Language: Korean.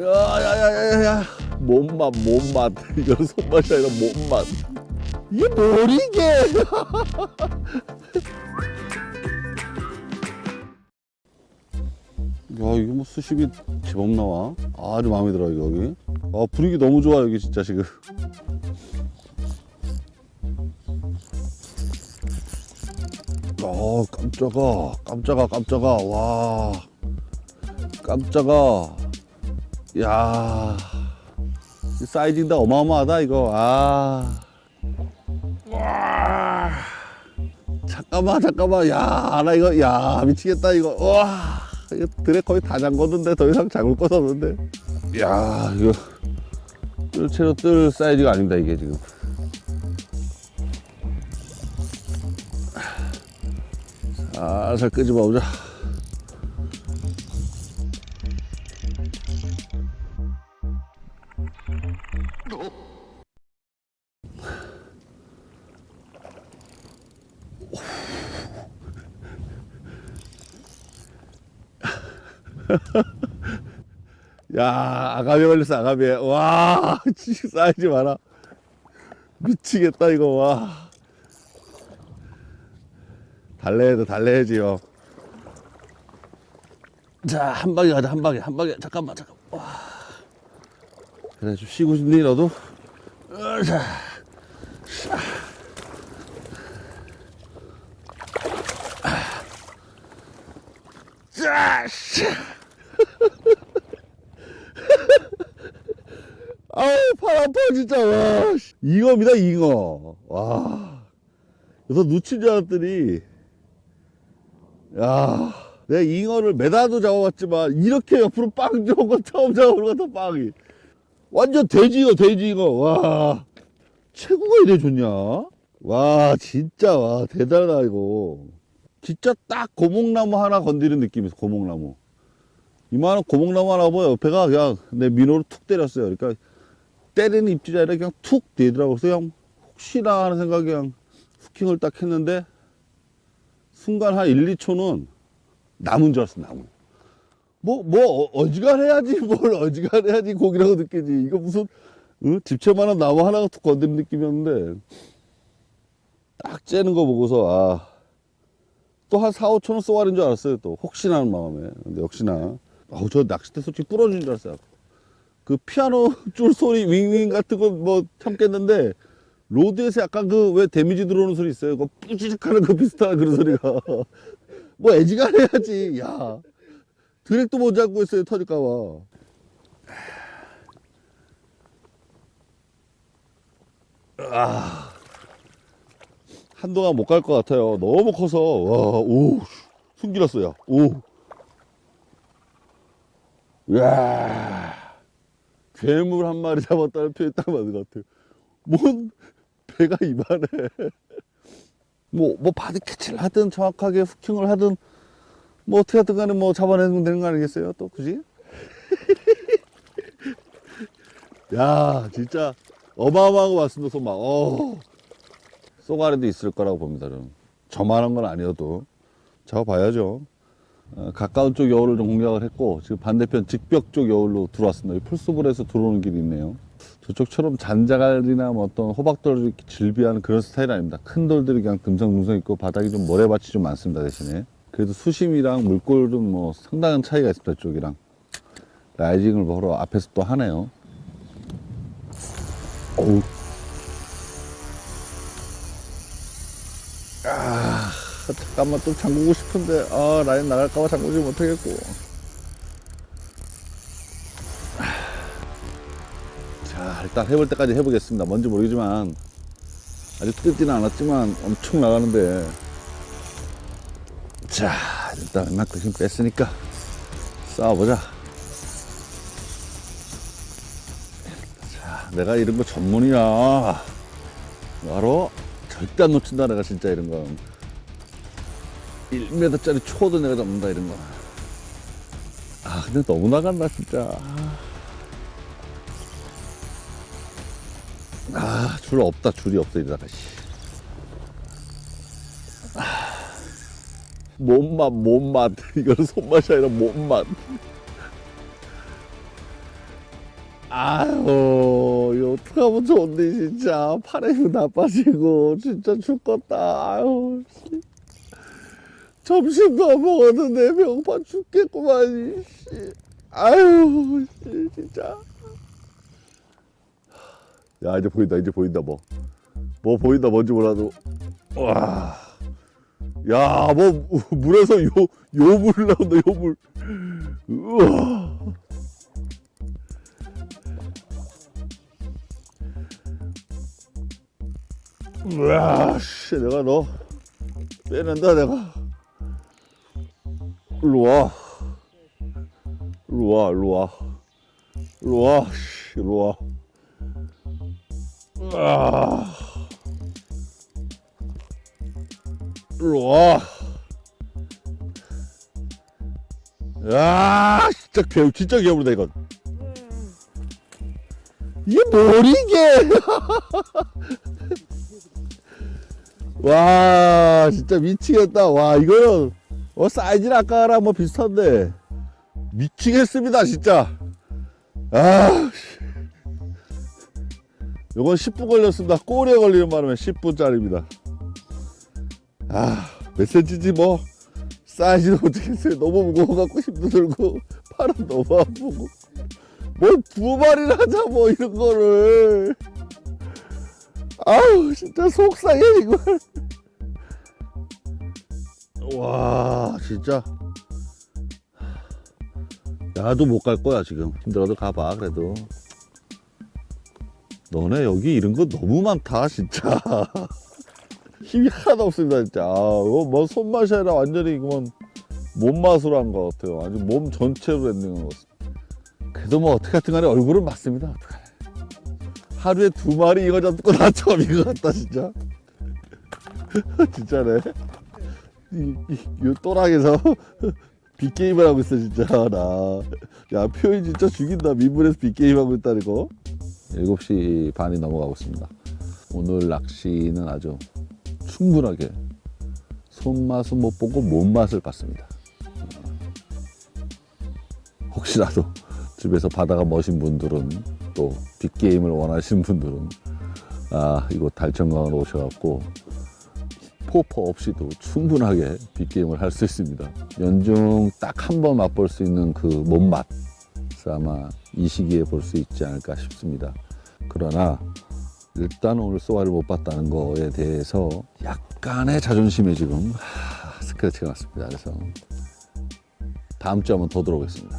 야야야야야 몸맛 몸맛 이건 손맛이 아니라 몸맛 이게 뭘 이게? 야 이거 뭐 수십이 제법 나와? 아주 마음에 들어 이거 여기. 아 분위기 너무 좋아 여기 진짜 지금. 아 깜짝아. 깜짝아 깜짝아. 와. 깜짝아 야, 이 사이즈인데 어마어마하다 이거. 아, 와, 잠깐만 잠깐만. 야, 나 이거 야 미치겠다 이거. 와, 이거 드랙 거의 다 잠궜는데 더 이상 잠글 것 없는데. 야, 이거 뜰 채로 뜰 사이즈가 아닙니다 이게 지금. 살살 끄집어 보자. 야, 아가미 걸렸어, 아가미. 와, 사이즈 봐라. 미치겠다, 이거, 와. 달래도 달래야지요. 자, 한 방에 가자, 한 방에, 한 방에. 잠깐만, 잠깐만. 와. 그래, 좀 쉬고 싶니, 너도? 샤. 아우 팔 아파 진짜 와 씨. 잉어입니다 잉어 와 그래서 놓친 줄 알았더니 야 내가 잉어를 메다도 잡아봤지만 이렇게 옆으로 빵 좋은 건 처음 잡아보는 것 같아 빵이 완전 돼지잉어 돼지잉어 와. 최고가 이래 좋냐? 와 진짜 와 대단하다 이거. 진짜 딱 고목나무 하나 건드린 느낌이었어 고목나무. 이만한 고목나무 하나 보여. 옆에가 그냥 내 민호로 툭 때렸어요. 그러니까 때리는 입질이 아니라 그냥 툭 되더라고. 그래서 그냥 혹시나 하는 생각에 그냥 후킹을 딱 했는데 순간 한 1, 2초는 나무인 줄 알았어, 나무. 뭐, 뭐, 어- 어지간해야지, 뭘 어지간해야지 고기라고 느끼지. 이거 무슨, 응? 집채만한 나무 하나가 툭 건드린 느낌이었는데, 딱 째는 거 보고서, 아, 또 한 4, 5초는 쏘아린 줄 알았어요, 또. 혹시나 하는 마음에. 근데 역시나. 아우, 저 낚싯대 솔직히 부러진 줄 알았어요. 그 피아노 줄 소리 윙윙 같은 건뭐 참겠는데 로드에서 약간 그 왜 데미지 들어오는 소리 있어요. 그 뿌지직 하는 그 비슷한 그런 소리가 뭐 애지간해야지. 야 드랙도 못 잡고 있어요. 터질까봐. 아 한동안 못 갈 것 같아요. 너무 커서 와오 숨기렸어요. 오. 야 괴물 한 마리 잡았다는 표현이 딱 맞는 것 같아요. 뭔 배가 이만해. 뭐, 뭐 바디 캐치를 하든 정확하게 후킹을 하든 뭐 어떻게 하든 간에 뭐 잡아내면 되는 거 아니겠어요? 또 굳이? 야 진짜 어마어마한 거 왔습니다 소막. 어. 쏘가리도 있을 거라고 봅니다 저는. 저만한 건 아니어도 잡아봐야죠. 어, 가까운 쪽 여울을 좀 공략을 했고 지금 반대편 직벽 쪽 여울로 들어왔습니다. 풀숲을해서 들어오는 길이 있네요. 저쪽처럼 잔자갈이나 뭐 어떤 호박돌을 질비하는 그런 스타일 아닙니다. 큰 돌들이 그냥 듬성듬성 있고 바닥이 좀 모래밭이 좀 많습니다 대신에. 그래도 수심이랑 물골은 뭐 상당한 차이가 있습니다 쪽이랑. 라이징을 보러 앞에서 또 하네요. 어우. 아, 잠깐만 좀 잠그고 싶은데 아 라인 나갈까봐 잠그지 못하겠고 자 일단 해볼 때까지 해보겠습니다 뭔지 모르겠지만 아직 뜯지는 않았지만 엄청 나가는데 자 일단 웬만큼 힘 뺐으니까 싸워보자 자 내가 이런 거 전문이야 바로 절대 안 놓친다 내가 진짜 이런 건 1m짜리 초도 내가 잡는다 이런 거. 아 근데 너무 나간다 진짜. 아 줄 없다 줄이 없어 이러다가. 씨. 몸맛 몸맛 이거는 손맛이 아니라 몸맛. 아유, 이거 어떡하면 좋은데, 진짜. 팔에 나빠지고, 진짜 죽겠다. 아유, 씨. 점심도 안 먹었는데 배고파 죽겠구만, 씨. 아유, 씨, 진짜. 야, 이제 보인다, 이제 보인다, 뭐. 뭐 보인다, 뭔지 몰라도. 와. 야, 뭐, 물에서 요, 요물 나온다, 요물. 우와. 우와, 씨, 내가 너 빼낸다, 내가. 일로 와. 일로 와, 일로 와. 일로 와, 씨, 일로 와. 아. 와. 야, 진짜 괴, 진짜 괴물이다, 이건. 이게 뭐리, 이게? 와 진짜 미치겠다 와 이거는 어 사이즈는 아까랑 뭐 비슷한데 미치겠습니다 진짜 아 씨. 요건 10분 걸렸습니다 꼬리에 걸리는 바람에 10분짜리입니다 아몇 센치지 뭐. 사이즈는 어떻겠어요? 너무 무거워갖고 힘도 들고 팔은 너무 아프고. 뭘두 마리나 하자 뭐 이런 거를. 아우 진짜 속상해 이걸 와 진짜. 나도 못 갈 거야 지금. 힘들어도 가봐 그래도. 너네 여기 이런 거 너무 많다 진짜 힘이 하나도 없습니다 진짜. 아, 이거 뭐 손맛이 아니라 완전히 이건 몸맛으로 한 것 같아요. 아주 몸 전체로 했는 것 같습니다. 그래도 뭐 어떻게 하든 간에 얼굴은 맞습니다. 어떡하나. 하루에 두 마리 이거 잡고 나 처음 이거 같다 진짜. 진짜네. 이, 이, 이 또락에서 빅게임을 하고 있어 진짜 나야 표현 진짜 죽인다. 민물에서 빅게임 하고 있다는 거. 7시 반이 넘어가고 있습니다. 오늘 낚시는 아주 충분하게 손맛은 못 보고 몸맛을 봤습니다. 혹시라도 집에서 바다가 멋인 분들은 또 빅게임을 원하시는 분들은 아 이곳 달천강으로 오셔갖고 포퍼 없이도 충분하게 빅게임을 할 수 있습니다. 연중 딱 한 번 맛볼 수 있는 그 몸맛 아마 이 시기에 볼 수 있지 않을까 싶습니다. 그러나 일단 오늘 쏘아를 못 봤다는 거에 대해서 약간의 자존심에 지금 하, 스크래치가 났습니다. 그래서 다음 주에 한번 더 들어오겠습니다